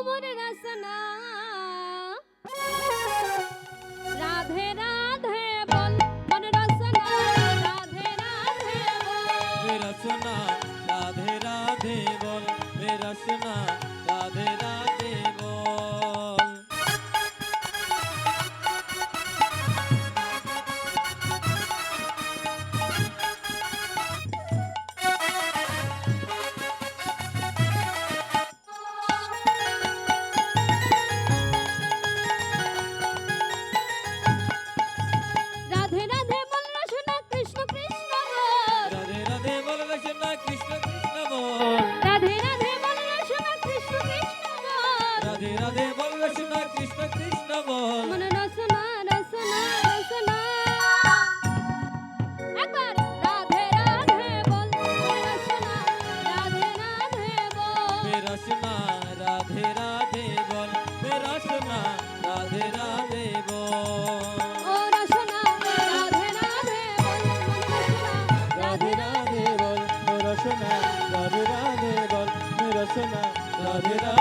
ভুবন রাসনা রাধে রাধে বল মন রসনা রাধে রাধে বল রসনা রাধে রাধে বল রসনা রাধে বল সোনা কৃষ্ণ কৃষ্ণ বল। মন রসনা রসনা। রসনা একবার রাধে রাধে বল। রসনা রাধে রাধে বল। রসনা রাধে রাধে বল। রসনা রাধে রাধে বল। Radhe Radhe